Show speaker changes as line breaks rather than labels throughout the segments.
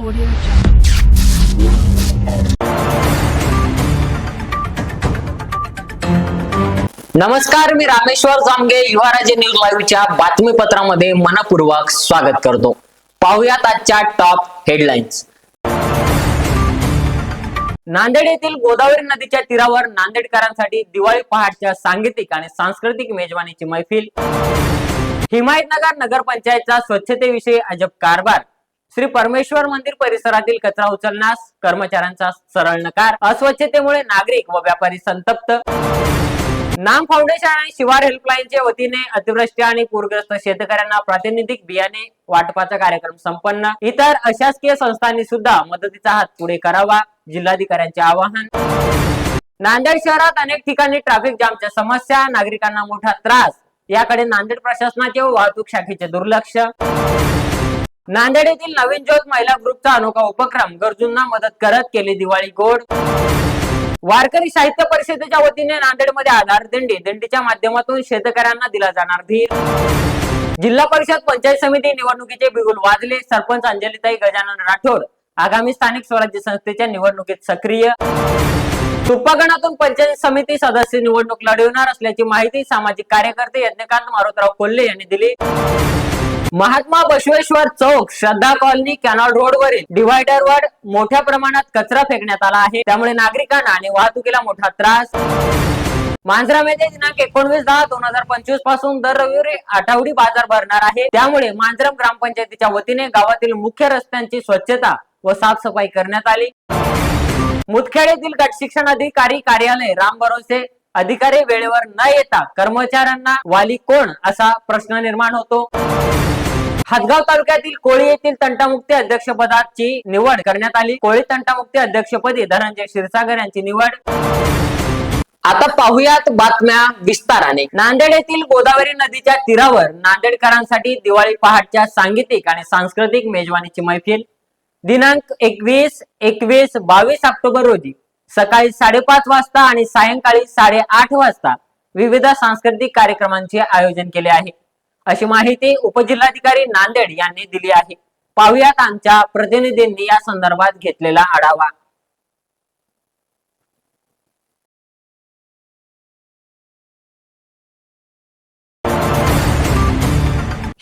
Audio
नमस्कार मी Rameshwar Jamge. युवाराजे news लाईव्हच्या बातमीपत्रामध्ये मनपूर्वक स्वागत करतो. पाहुयात आजच्या टॉप हेडलाईन्स नांदेड येथील गोदावरी नदीच्या तीरावर नांदेडकरांसाठी दिवाळी पहाटच्या सांगीतिक आणि सांस्कृतिक मेजवानीची मैफिल. हिमायतनगर नगरपंचायतचा स्वच्छतेविषयी अजब कारभार. श्री परमेश्वर मंदिर परिसरातील कचरा उचलण्यास कर्मचाऱ्यांचा सरळ नकार अस्वच्छतेमुळे नागरिक व व्यापारी संतप्त. नाम फाउंडेशन आणि शिवार हेल्पलाईनच्या वतीने अतिवृष्टी आणि पूरग्रस्त शेतकऱ्यांना प्रातिनिधिक बियाणे वाटपाचा कार्यक्रम संपन्न. इतर अशासकीय संस्थांनी सुद्धा मदतीचा हात पुढे करावा जिल्हाधिकाऱ्यांचे आवाहन. नांदेड शहरात अनेक ठिकाणी ट्रॅफिक जामच्या समस्या नागरिकांना मोठा त्रास. याकडे नांदेड प्रशासनाचे व वाहतूक शाखेचे दुर्लक्ष. नांदेड येथील नवीन ज्योत महिला ग्रुपचा अनोखा उपक्रम. गरजूंना मदत करत केली दिवाळी गोड. वारकरी साहित्य परिषदेच्या वतीने नांदेडमध्ये आधार दिंडी. दिंडीच्या माध्यमातून शेतकऱ्यांना दिला जाणार धीर. जिल्हा परिषद पंचायत समिती निवडणुकीचे बिगुल वाजले. सरपंच अंजलीताई गजानन राठोड आगामी स्थानिक स्वराज्य संस्थेच्या निवडणुकीत सक्रिय. तुप्पागणातून पंचायत समिती सदस्य निवडणूक लढवणार असल्याची माहिती सामाजिक कार्यकर्ते यज्ञकांत मारुतराव कोल्हे यांनी दिली. Mahatma Basaveshwar Chowk Shraddha colony canal road वरील डिव्हायडर वर मोठ्या प्रमाणात कचरा फेकण्यात आला आहे. त्यामुळे नागरिकांना आणि वाहतुकीला मोठा त्रास. मांजरामध्ये दिनांक एकोणवीस दहा दोन हजार पंचवीसपासून दर रविवारी आठवडी बाजार भरणार आहे. त्यामुळे मांजरम ग्रामपंचायतीच्या वतीने गावातील मुख्य रस्त्यांची स्वच्छता व साफसफाई करण्यात आली. मुदखेड येथील गट शिक्षण अधिकारी कार्यालय राम भरोसे. अधिकारी वेळेवर न येता कर्मचाऱ्यांना वाली कोण असा प्रश्न निर्माण होतो. हदगाव तालुक्यातील कोळी येथील तंटामुक्ती अध्यक्षपदाची निवड करण्यात आली. कोळी तंटामुक्ती अध्यक्षपदी धनंजय क्षीरसागर यांची निवड. आता पाहुयात बातम्या विस्ताराने. नांदेड येथील गोदावरी नदीच्या तीरावर नांदेडकरांसाठी दिवाळी पहाटच्या सांगीतिक आणि सांस्कृतिक मेजवानीची मैफिल. दिनांक एकवीस एकवीस बावीस ऑक्टोबर रोजी सकाळी साडेपाच वाजता आणि सायंकाळी साडेआठ वाजता विविध सांस्कृतिक कार्यक्रमांचे आयोजन केले आहे. अशी माहिती उपजिल्हाधिकारी नांदेड यांनी दिली आहे. पाहुयात आमच्या प्रतिनिधींनी या संदर्भात घेतलेला आढावा.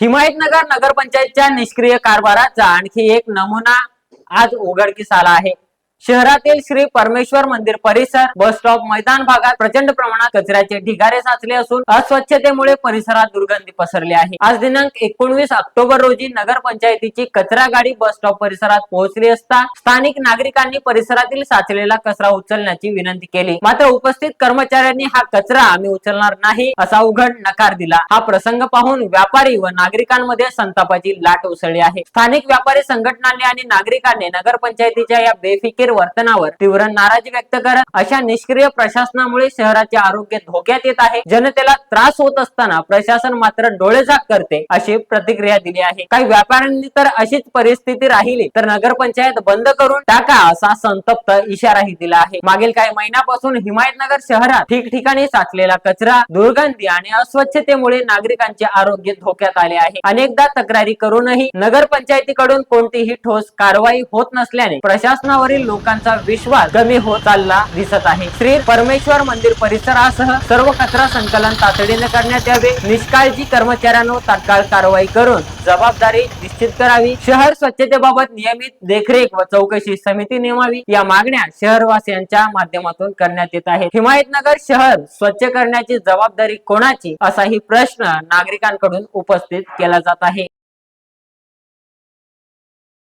हिमायतनगर नगरपंचायतच्या निष्क्रिय कारभाराचा आणखी एक नमुना आज उघडकीस आला आहे. शहरातील श्री परमेश्वर मंदिर परिसर बस स्टॉप मैदान भागात प्रचंड प्रमाणात कचऱ्याचे ढिगारे साचले असून अस्वच्छतेमुळे परिसरात दुर्गंधी पसरली आहे. आज दिनांक एकोणवीस ऑक्टोबर रोजी नगरपंचायतीची कचरा गाडी बस स्टॉप परिसरात पोहोचली असता स्थानिक नागरिकांनी परिसरातील साचलेला कचरा उचलण्याची विनंती केली. मात्र उपस्थित कर्मचाऱ्यांनी हा कचरा आम्ही उचलणार नाही असा उघड नकार दिला. हा प्रसंग पाहून व्यापारी व नागरिकांमध्ये संतापाची लाट उसळली आहे. स्थानिक व्यापारी संघटनांनी आणि नागरिकांनी नगरपंचायतीच्या या बेफिकीर वर्तनावर तीव्र नाराजी व्यक्त करत अशा निष्क्रिय प्रशासनामुळे शहराचे आरोग्य धोक्यात येत आहे. जनतेला त्रास होत असताना प्रशासन मात्र डोळेझाक करते अशी प्रतिक्रिया दिली आहे. काही व्यापाऱ्यांनी तर अशीच परिस्थिती राहिली तर नगरपंचायत बंद करून टाका असा संतप्त इशाराही दिला आहे. मागील काही महिन्यापासून हिमायतनगर शहरात ठिकठिकाणी साचलेला कचरा दुर्गंधी आणि अस्वच्छतेमुळे नागरिकांचे आरोग्य धोक्यात आले आहे. अनेकदा तक्रारी करूनही नगरपंचायतीकडून कोणतीही ठोस कारवाई होत नसल्याने प्रशासनावरील लोक लोकांचा विश्वास कमी होत चालला दिसत आहे. श्री परमेश्वर मंदिर परिसरासह सर्व कचरा संकलन तातडीने करण्यात यावे. निष्काळजी कर्मचाऱ्यांवर तात्काळ कारवाई करून जबाबदारी निश्चित करावी. शहर स्वच्छतेबाबत नियमित देखरेख व चौकशी समिती नेमावी. या मागण्या शहरवासियांच्या माध्यमातून करण्यात येत आहे हिमायतनगर शहर स्वच्छ करण्याची जबाबदारी कोणाची? असाही प्रश्न नागरिकांकडून उपस्थित केला जात आहे.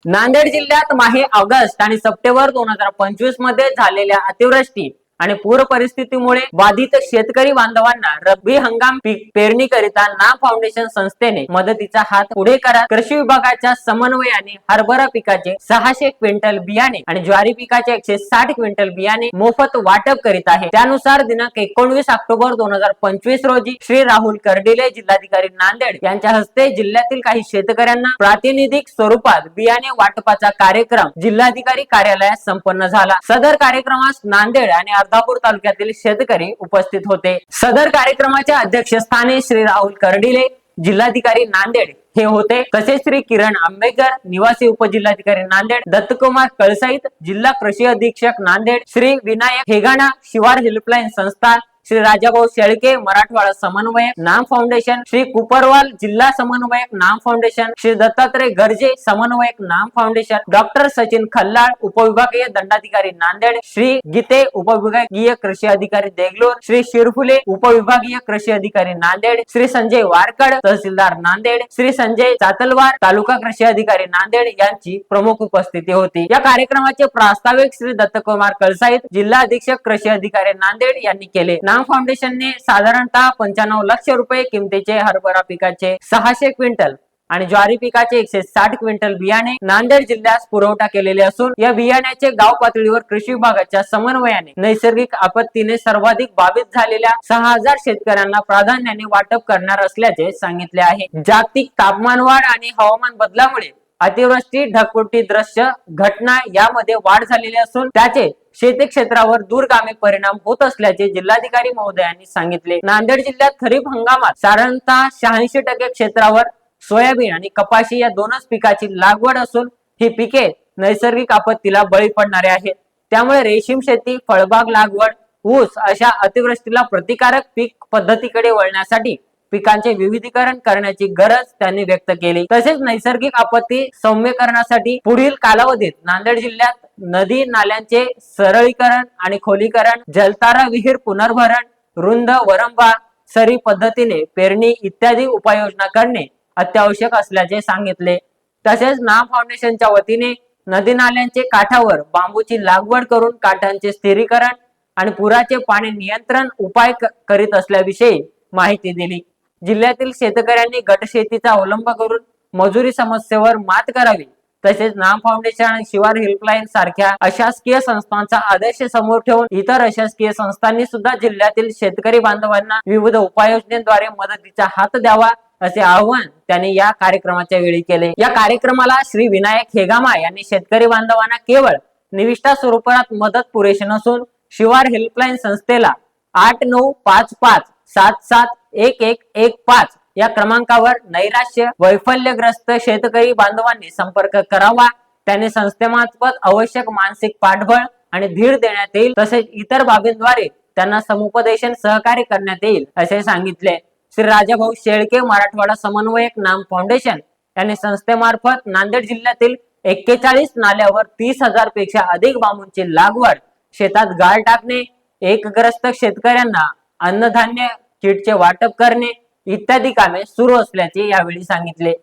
नांदेड जिल्ह्यात माहे ऑगस्ट आणि सप्टेंबर दोन हजार पंचवीसमध्ये झालेल्या अतिवृष्टी आणि पूर परिस्थितीमुळे बाधित शेतकरी बांधवांना रब्बी हंगाम पीक पेरणीकरिता ना फाउंडेशन संस्थेने मदतीचा हात पुढे करा. कृषी विभागाच्या समन्वयाने हरभरा पिकाचे सहाशे क्विंटल बियाणे आणि ज्वारी पिकाचे एकशे साठ क्विंटल बियाणे मोफत वाटप करीत आहे. त्यानुसार दिनांक एकोणवीस ऑक्टोबर दोन हजार पंचवीस रोजी श्री राहुल कर्डिले जिल्हाधिकारी नांदेड यांच्या हस्ते जिल्ह्यातील काही शेतकऱ्यांना प्रातिनिधिक स्वरूपात बियाणे वाटपाचा कार्यक्रम जिल्हाधिकारी कार्यालयात संपन्न झाला. सदर कार्यक्रमास नांदेड आणि अर्धापूर तालुक्यातील शेतकरी उपस्थित होते. सदर कार्यक्रमाच्या अध्यक्षस्थानी श्री राहुल कर्डिले जिल्हाधिकारी नांदेड हे होते. तसेच श्री किरण आंबेकर निवासी उपजिल्हाधिकारी नांदेड दत्तकुमार कळसाईत जिल्हा कृषी अधीक्षक नांदेड श्री विनायक हेगाणा शिवार हेल्पलाईन संस्था श्री राजाभाऊ शेळके मराठवाडा समन्वयक नाम फाउंडेशन श्री कुपरवाल जिल्हा समन्वयक नाम फाउंडेशन श्री दत्तात्रय गर्जे समन्वयक नाम फाउंडेशन डॉक्टर सचिन खल्लाळ उपविभागीय दंडाधिकारी नांदेड. श्री गीते उपविभागीय कृषी अधिकारी देगलूर. श्री शिरफुले उपविभागीय कृषी अधिकारी नांदेड. श्री संजय वारकड तहसीलदार नांदेड. श्री संजय चातलवार तालुका कृषी अधिकारी नांदेड यांची प्रमुख उपस्थिती होती. या कार्यक्रमाचे प्रास्ताविक श्री दत्तकुमार कळसाईत जिल्हा अधीक्षक कृषी अधिकारी नांदेड यांनी केले. राम फाउंडेशनने साधारणतः पंच्याण्णव लक्ष रुपये किमतीचे हरभरा पिकाचे सहाशे क्विंटल आणि ज्वारी पिकाचे एकशे साठ क्विंटल बियाणे नांदेड जिल्ह्यास पुरवठा केलेले असून या बियाण्याचे गाव पातळीवर कृषी विभागाच्या समन्वयाने नैसर्गिक आपत्तीने सर्वाधिक बाधित झालेल्या सहा हजार शेतकऱ्यांना प्राधान्याने वाटप करणार असल्याचे सांगितले आहे. जागतिक तापमानवाढ आणि हवामान बदलामुळे अतिवृष्टी ढगफुटी दृश्य घटना यामध्ये वाढ झालेली असून त्याचे शेती क्षेत्रावर दूरगामी परिणाम होत असल्याचे जिल्हाधिकारी महोदयांनी सांगितले. नांदेड जिल्ह्यात खरीप हंगामात साधारणतः शहाऐंशी टक्के क्षेत्रावर सोयाबीन आणि कपाशी या दोनच पिकाची लागवड असून ही पिके नैसर्गिक आपत्तीला बळी पडणारे आहेत. त्यामुळे रेशीम शेती फळबाग लागवड ऊस अशा अतिवृष्टीला प्रतिकारक पीक पद्धतीकडे वळण्यासाठी पिकांचे विविधीकरण करण्याची गरज त्यांनी व्यक्त केली. तसेच नैसर्गिक आपत्ती सौम्य करण्यासाठी पुढील कालावधीत नांदेड जिल्ह्यात नदी नाल्यांचे सरळीकरण आणि खोलीकरण जलतारा विहीर पुनर्भरण रुंद वरंबा सरी पद्धतीने पेरणी इत्यादी उपाययोजना करणे अत्यावश्यक असल्याचे सांगितले. तसेच नाम फाउंडेशनच्या वतीने नदी नाल्यांचे काठावर बांबूची लागवड करून काठांचे स्थिरीकरण आणि पुराचे पाणी नियंत्रण उपाय करीत असल्याविषयी माहिती दिली. जिल्ह्यातील शेतकऱ्यांनी गटशेतीचा अवलंब करून मजुरी समस्येवर मात करावी तसेच नाम फाउंडेशन आणि शिवार हेल्पलाईन सारख्या अशासकीय संस्थांचा आदर्श समोर ठेवून इतर अशासकीय संस्थांनी सुद्धा जिल्ह्यातील शेतकरी बांधवांना विविध उपाययोजनेद्वारे मदतीचा हात द्यावा असे आवाहन त्यांनी या कार्यक्रमाच्या वेळी केले. या कार्यक्रमाला श्री विनायक हेगामा यांनी शेतकरी बांधवांना केवळ निविष्ठा स्वरूपात मदत पुरेशी नसून शिवार हेल्पलाईन संस्थेला आठ नऊ पाच पाच सात सात एक एक एक पाच या क्रमांकावर नैराश्य वैफल्यग्रस्त शेतकरी बांधवांनी संपर्क करावा. त्यांनी संस्थेमार्फत आवश्यक मानसिक पाठबळ आणि धीर देण्यात येईल. तसेच इतर बाबींद्वारे त्यांना समुपदेशन सहकार्य करण्यात येईल असे सांगितले. श्री राजाभाऊ शेळके मराठवाडा समन्वयक नाम फाउंडेशन यांनी संस्थेमार्फत नांदेड जिल्ह्यातील एक्केचाळीस नाल्यावर तीस हजारपेक्षा अधिक बांबूंची लागवड शेतात गाळ टाकणे. एकग्रस्त शेतकऱ्यांना अन्नधान्य किटचे वाटप करणे इत्यादी कामे सुरू असल्याचे यावेळी सांगितले.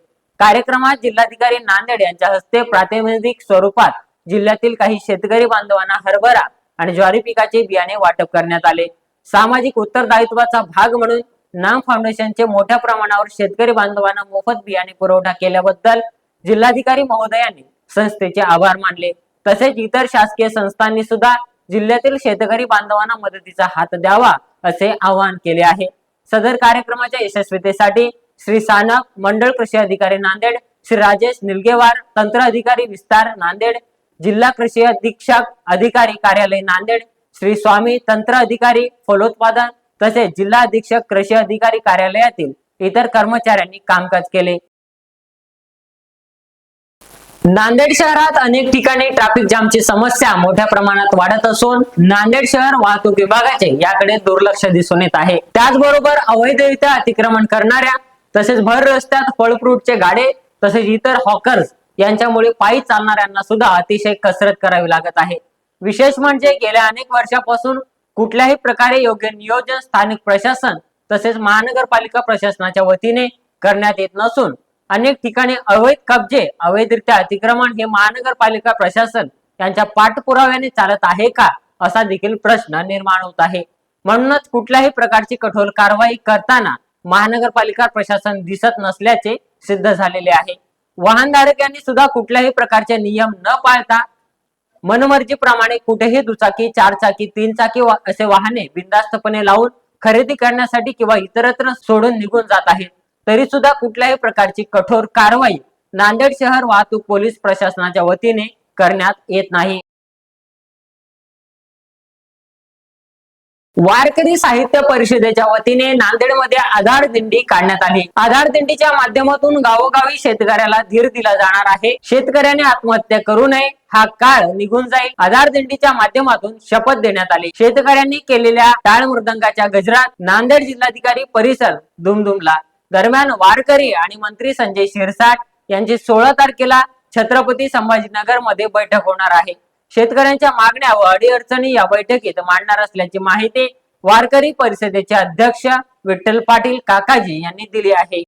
कार्यक्रमात जिल्हाधिकारी नांदेड यांच्या हस्ते प्रातिनिधिक स्वरूपात जिल्ह्यातील काही शेतकरी बांधवांना हरभरा आणि ज्वारी पिकाचे बियाणे वाटप करण्यात आले. सामाजिक उत्तरदायित्वाचा भाग म्हणून नाम फाउंडेशनचे मोठ्या प्रमाणावर शेतकरी बांधवांना मोफत बियाणे पुरवठा केल्याबद्दल जिल्हाधिकारी महोदयांनी संस्थेचे आभार मानले. तसेच इतर शासकीय संस्थांनी सुद्धा जिल्ह्यातील शेतकरी बांधवांना मदतीचा हात द्यावा असे आवाहन केले आहे. सदर कार्यक्रमाच्या यशस्वीतेसाठी श्री सानप मंडळ कृषी अधिकारी नांदेड श्री राजेश निलगेवार तंत्र अधिकारी विस्तार नांदेड जिल्हा कृषी अधीक्षक अधिकारी कार्यालय नांदेड श्री स्वामी तंत्र अधिकारी फलोत्पादन तसेच जिल्हा अधीक्षक कृषी अधिकारी कार्यालयातील इतर कर्मचाऱ्यांनी कामकाज केले. नांदेड शहरात अनेक ठिकाणी ट्रॅफिक जामची समस्या मोठ्या प्रमाणात वाढत असून नांदेड शहर वाहतूक विभागाचे याकडे दुर्लक्ष दिसून येत आहे. त्याचबरोबर अवैधरित्या अतिक्रमण करणाऱ्या तसेच भर रस्त्यात फळ फ्रूटचे गाडे तसेच इतर हॉकर्स यांच्यामुळे पायी चालणाऱ्यांना सुद्धा अतिशय कसरत करावी लागत आहे. विशेष म्हणजे गेल्या अनेक वर्षापासून कुठल्याही प्रकारे योग्य नियोजन स्थानिक प्रशासन तसेच महानगरपालिका प्रशासनाच्या वतीने करण्यात येत नसून अनेक ठिकाणी अवैध कब्जे अवैधरित्या अतिक्रमण हे महानगरपालिका प्रशासन यांच्या पाठपुराव्याने चालत आहे का असा देखील प्रश्न निर्माण होत आहे. म्हणूनच कुठल्याही प्रकारची कठोर कारवाई करताना महानगरपालिका प्रशासन दिसत नसल्याचे सिद्ध झालेले आहे. वाहनधारकांनी सुद्धा कुठल्याही प्रकारचे नियम न पाळता मनमर्जीप्रमाणे कुठेही दुचाकी चारचाकी तीन चाकी वा- असे वाहने बिनधास्तपणे लावून खरेदी करण्यासाठी किंवा इतरत्र सोडून निघून जात आहेत. तरी सुद्धा कुठल्याही प्रकारची कठोर कारवाई नांदेड शहर वाहतूक पोलीस प्रशासनाच्या वतीने करण्यात येत नाही. वारकरी साहित्य परिषदेच्या वतीने नांदेडमध्ये आधार दिंडी काढण्यात आली. आधार दिंडीच्या माध्यमातून गावोगावी शेतकऱ्याला धीर दिला जाणार आहे. शेतकऱ्याने आत्महत्या करू नये हा काळ निघून जाईल. आधार दिंडीच्या माध्यमातून शपथ देण्यात आली. शेतकऱ्यांनी केलेल्या टाळ मृदंगाच्या गजरात नांदेड जिल्हाधिकारी परिसर दुमदुमला दरम्यान वारकरी आणि मंत्री संजय शिरसाट यांची सोळा तारखेला छत्रपती संभाजीनगरमध्ये बैठक होणार आहे. शेतकऱ्यांच्या मागण्या व अडीअडचणी या बैठकीत मांडणार असल्याची माहिती वारकरी परिषदेचे अध्यक्ष विठ्ठल पाटील काकाजी यांनी दिली आहे.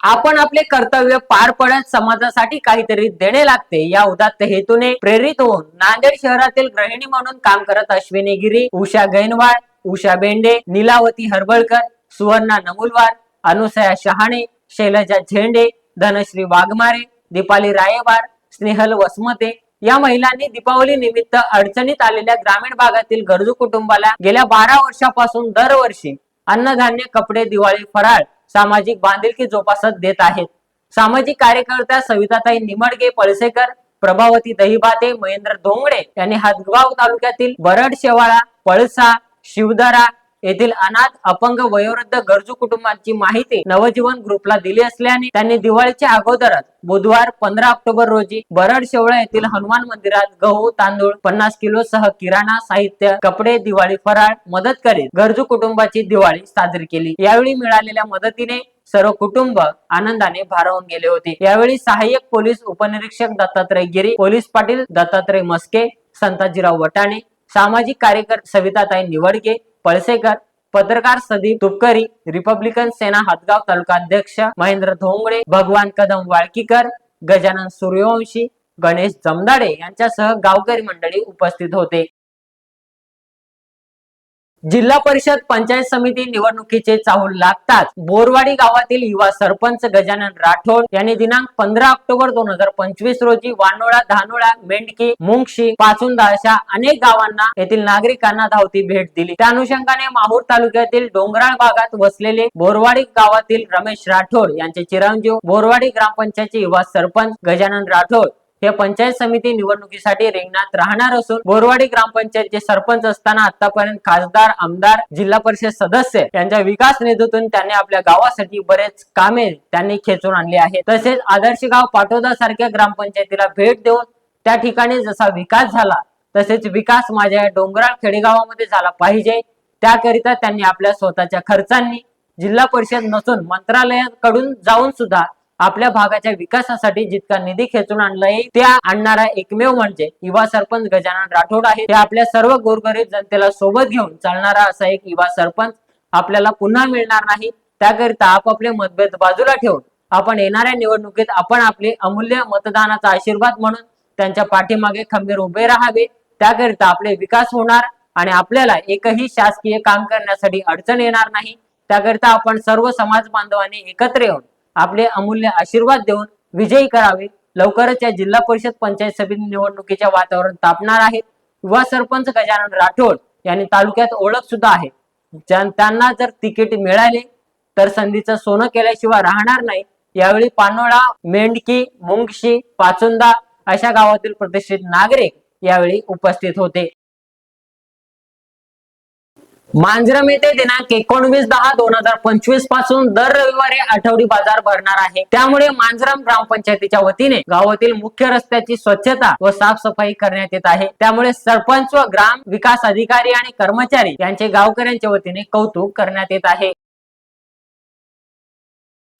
आपण आपले कर्तव्य पार पडत समाजासाठी काहीतरी देणे लागते या उदात्त हेतूने प्रेरित होऊन नांदेड शहरातील गृहिणी म्हणून काम करत अश्विनी गिरी उषा गैनवाळ उषा बेंडे नीलावती हरबळकर सुवर्णा नमुलवार अनुसया शहाणे शैलजा झेंडे धनश्री वाघमारे दीपाली रायवार स्नेहल वसमते या महिलांनी दीपावली निमित्त अडचणीत आलेल्या ग्रामीण भागातील गरजू कुटुंबाला गेल्या बारा वर्षापासून दरवर्षी अन्नधान्य कपडे दिवाळी फराळ सामाजिक बांधिलकी जोपासत देत आहेत. सामाजिक कार्यकर्त्या सविताताई निमडगे पळसेकर प्रभावती दहिबाते महेंद्र धोंगडे यांनी हातगाव तालुक्यातील बरड शेवाळा पळसा शिवदरा येथील अनाथ अपंग वयोवृद्ध गरजू कुटुंबांची माहिती नवजीवन ग्रुपला दिली असल्याने त्यांनी दिवाळीच्या अगोदरच बुधवार पंधरा ऑक्टोबर रोजी बरड शेवळा येथील हनुमान मंदिरात गहू तांदूळ पन्नास किलो सह किराणा साहित्य कपडे दिवाळी फराळ मदत करीत गरजू कुटुंबाची दिवाळी साजरी केली. यावेळी मिळालेल्या मदतीने सर्व कुटुंब आनंदाने भारावून गेले होते. यावेळी सहाय्यक पोलीस उपनिरीक्षक दत्तात्रय गिरी पोलीस पाटील दत्तात्रय मस्के संताजीराव वटाणे सामाजिक कार्यकर्ते सविताताई निवडके पळसेकर पत्रकार सदीप तुपकरी रिपब्लिकन सेना हदगाव तालुका अध्यक्ष महेंद्र धोंगडे भगवान कदम वाळकीकर गजानन सूर्यवंशी गणेश जमदाडे यांच्यासह गावकरी मंडळी उपस्थित होते. जिल्हा परिषद पंचायत समिती निवडणुकीचे चाहूल लागतात बोरवाडी गावातील युवा सरपंच गजानन राठोड यांनी दिनांक पंधरा ऑक्टोबर दोन हजार पंचवीस रोजी वानोळा धानोळा मेंढकी मुंगशी पाचुंदा अशा अनेक गावांना येथील नागरिकांना धावती भेट दिली. त्या अनुषंगाने माहूर तालुक्यातील डोंगराळ भागात वसलेले बोरवाडी गावातील रमेश राठोड यांचे चिरंजीव बोरवाडी ग्रामपंचायतचे युवा सरपंच गजानन राठोड हे पंचायत समिती निवडणुकीसाठी रिंगणात राहणार असून बोरवाडी ग्रामपंचायतचे सरपंच असताना आतापर्यंत खासदार आमदार जिल्हा परिषद सदस्य यांच्या विकास निधीतून त्यांनी आपल्या गावासाठी बरेच कामे त्यांनी खेचून आणली आहेत. तसेच आदर्श गाव पाटोदा सारख्या ग्रामपंचायतीला भेट देऊन त्या ठिकाणी जसा विकास झाला तसेच विकास माझ्या डोंगराळ खेडेगावामध्ये झाला पाहिजे. त्याकरिता त्यांनी आपल्या स्वतःच्या खर्चांनी जिल्हा परिषद नसून मंत्रालयाकडून जाऊन सुद्धा आपल्या भागाच्या विकासासाठी जितका निधी खेचून आणला येईल त्या आणणारा एकमेव म्हणजे युवा सरपंच गजानन राठोड आहे. ते आपल्या सर्व गोरगरीब जनतेला सोबत घेऊन चालणारा असा एक युवा सरपंच आपल्याला पुन्हा मिळणार नाही. त्याकरिता आपापले मतभेद बाजूला ठेवून आपण येणाऱ्या निवडणुकीत आपण आपले अमूल्य मतदानाचा आशीर्वाद म्हणून त्यांच्या पाठीमागे खंबीर उभे राहावे. त्याकरिता आपले विकास होणार आणि आपल्याला एकही शासकीय काम करण्यासाठी अडचण येणार नाही. त्याकरिता आपण सर्व समाज बांधवांनी एकत्र येऊन आपले अमूल्य आशीर्वाद देऊन विजयी करावे. लवकरच या जिल्हा परिषद पंचायत समिती निवडणुकीच्या वातावरण तापणार आहे. युवा सरपंच गजानन राठोड यांनी तालुक्यात ओळख सुद्धा आहे. त्यांना जर तिकीट मिळाले तर संधीचं सोनं केल्याशिवाय राहणार नाही. यावेळी पानोळा मेंढकी मुंगशी पाचुंदा अशा गावातील प्रतिष्ठित नागरिक यावेळी उपस्थित होते. मांजरम येथे दिनांक एकोणवीस दहा दोन हजार पंचवीसपासून दर रविवारी आठवडी बाजार भरणार आहे. त्यामुळे मांजरम ग्रामपंचायतीच्या वतीने गावातील मुख्य रस्त्याची स्वच्छता व साफसफाई करण्यात येत आहे. त्यामुळे सरपंच व ग्राम विकास अधिकारी आणि कर्मचारी यांचे गावकऱ्यांच्या वतीने कौतुक करण्यात येत आहे.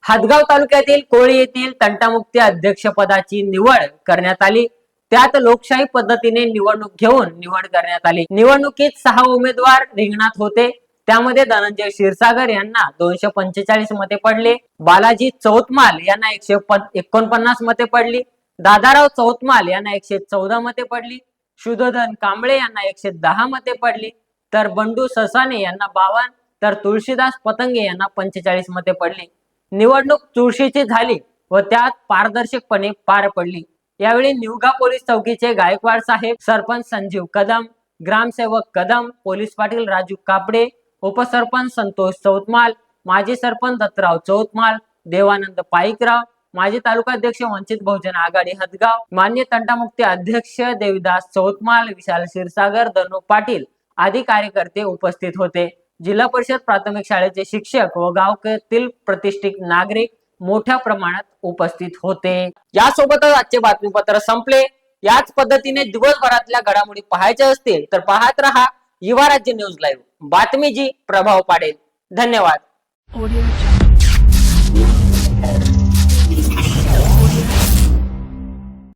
हदगाव तालुक्यातील कोळी येथील तंटामुक्ती अध्यक्षपदाची निवड करण्यात आली. त्यात लोकशाही पद्धतीने निवडणूक घेऊन निवड करण्यात आली. निवडणुकीत सहा उमेदवार रिंगणात होते. त्यामध्ये धनंजय क्षीरसागर यांना दोनशे पंचेचाळीस मते पडले. बालाजी चौतमाल यांना एकशे एकोणपन्नास मते पडली. दादाराव चौतमाल यांना एकशे चौदा मते पडली. शुद्धोधन कांबळे यांना एकशे दहा मते पडली. तर बंडू ससाने यांना बावन्न तर तुळशीदास पतंगे यांना पंचेचाळीस मते पडली. निवडणूक चुरशीची झाली व त्यात पारदर्शकपणे पार पडली. यावेळी निवगा पोलीस चौकीचे गायकवाड साहेब सरपंच संजीव कदम ग्रामसेवक कदम पोलीस पाटील राजू कापडे उपसरपंच संतोष चौतमाल माजी सरपंच दत्तराव चौतमाल देवानंद पाईकराव माजी तालुकाध्यक्ष वंचित बहुजन आघाडी हदगाव मान्य तंटामुक्ती अध्यक्ष देविदास चौतमाल विशाल क्षीरसागर दनू पाटील आदी कार्यकर्ते उपस्थित होते. जिल्हा परिषद प्राथमिक शाळेचे शिक्षक व गावातील प्रतिष्ठित नागरिक मोठ्या प्रमाणात उपस्थित होते. यासोबतच आजचे बातमीपत्र संपले. याच पद्धतीने दिवसभरातल्या घडामोडी पाहायच्या असतील तर पाहत रहा युवा राज्य न्यूज लाईव्ह. बातमी जी प्रभाव पाडेल. धन्यवाद.